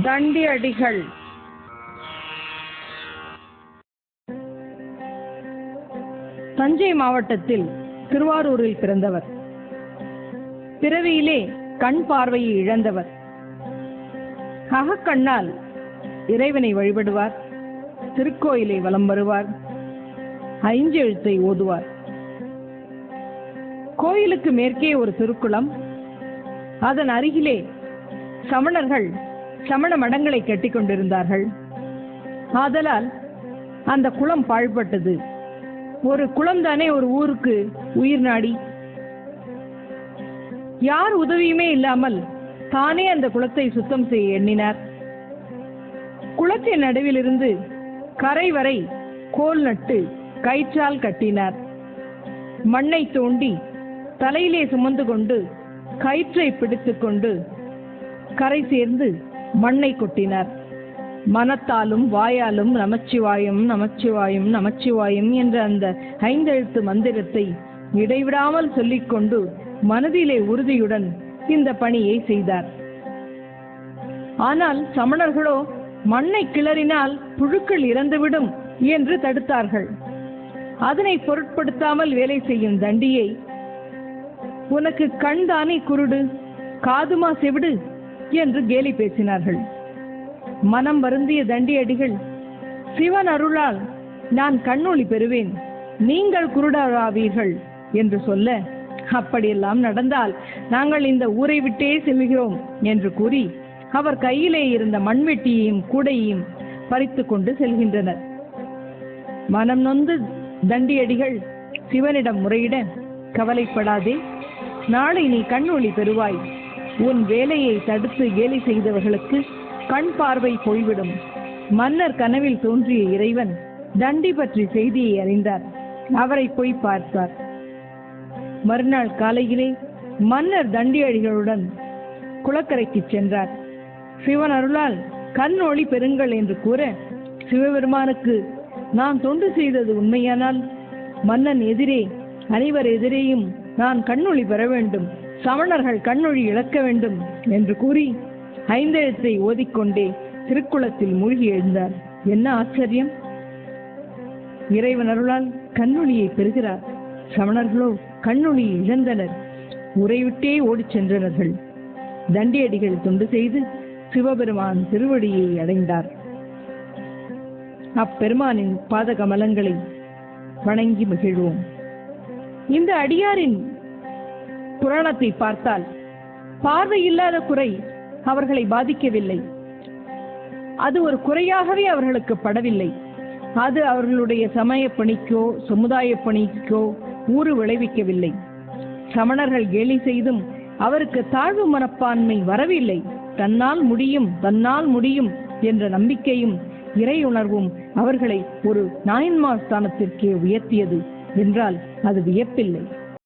தண்டி அடிகள் தஞ்சை மாவட்டத்தில் திருவாரூரில் பிறந்தவர். பிறவியிலே கண் பார்வையை இழந்தவர். அகக்கண்ணால் இறைவனை வழிபடுவார். திருக்கோயிலை வலம் வருவார். ஐஞ்செழுத்தை ஓதுவார். கோயிலுக்கு மேற்கே ஒரு திருக்குளம். அதன் அருகிலே சமணர்கள் சமண மடங்களை கட்டி கொண்டிருந்தார்கள். ஆதலால் அந்த குளம் பாழ்பட்டது. ஒரு குளம் தானே ஒரு ஊருக்கு உயிர் நாடி. யார் உதவியுமே இல்லாமல் தானே அந்த குளத்தை சுத்தம் செய்ய எண்ணினார். குளத்தின் நடுவிலிருந்து கரை வரை கோல் நட்டு கயிற்றால் கட்டினார். மண்ணை தோண்டி தலையிலே சுமந்து கொண்டு கயிற்றை பிடித்துக்கொண்டு கரை சேர்ந்து மண்ணை கொட்டினார். மனத்தாலும் வாயாலும் நமச்சிவாயும் நமச்சிவாயும் நமச்சிவாயும் என்ற அந்த ஐந்தெழுத்து மந்திரத்தை இடைவிடாமல் சொல்லிக்கொண்டு மனதிலே உறுதியுடன் இந்த பணியை செய்தார். ஆனால் சமணர்களோ மண்ணை கிளறினால் புழுக்கள் இறந்துவிடும் என்று தடுத்தார்கள். அதனை பொருட்படுத்தாமல் வேலை செய்யும் தண்டியை உனக்கு கண் தானே குருடு காதுமா செவிடு என்று கேலி பேசினார்கள். மனம் வருந்திய தண்டியடிகள் சிவன் அருளால் நான் கண்ணொளி பெறுவேன் நீங்கள் குருடராவீர்கள் என்று சொல்ல அப்படியெல்லாம் நடந்தால் நாங்கள் இந்த ஊரை விட்டே செல்கிறோம் என்று கூறி அவர் கையிலே இருந்த மண்வெட்டியையும் கூடையையும் பறித்து கொண்டு செல்கின்றனர். மனம் நொந்து தண்டியடிகள் சிவனிடம் முறையிட கவலைப்படாதே நாளை நீ கண்ணொளி பெறுவாய் உன் வேலையை தடுத்து கேலி செய்தவர்களுக்கு கண் பார்வை போய்விடும். மன்னர் கனவில் தோன்றிய இறைவன் தண்டி பற்றி செய்தியை அறிந்தார். அவரை போய் பார்த்தார். மறுநாள் காலையிலே மன்னர் தண்டியடிகளுடன் குளக்கரைக்கு சென்றார். சிவன் அருளால் கண் ஒளி பெறுங்கள் என்று கூற சிவபெருமானுக்கு நான் தொண்டு செய்தது உண்மையானால் மன்னன் எதிரே அனைவர் எதிரேயும் நான் கண்ணொளி பெற வேண்டும். சமணர்கள் கண்ணொழி இழக்க வேண்டும் என்று கூறி ஐந்தெழுத்தை ஓதிக்கொண்டே திருக்குளத்தில் மூழ்கி எழுந்தார். என்ன ஆச்சரியம்? இறைவன் அருளால் கண்ணொளியை பெறுகிறார். சமணர்களோ கண்ணொளியை இழந்தனர். உரைவிட்டே ஓடிச் சென்றனர்கள். தண்டியடிகள் தொண்டு செய்து சிவபெருமான் திருவடியை அடைந்தார். அப்பெருமானின் பாத கமலங்களை வணங்கி மகிழ்வோம். இந்த அடியாரின் புராணத்தை பார்த்தால் பார்வை இல்லாத குறை அவர்களை பாதிக்கவில்லை. அது ஒரு குறையாகவே அவர்களுக்கு படவில்லை. அது அவர்களுடைய சமய பணிக்கோ சமுதாய பணிக்கோ ஊறு விளைவிக்கவில்லை. சமணர்கள் கேலி செய்தும் அவருக்கு தாழ்வு மனப்பான்மை வரவில்லை. தன்னால் முடியும் தன்னால் முடியும் என்ற நம்பிக்கையும் இறையுணர்வும் அவர்களை ஒரு நாயன்மார் ஸ்தானத்திற்கே உயர்த்தியது. என்றால் அது வியப்பில்லை.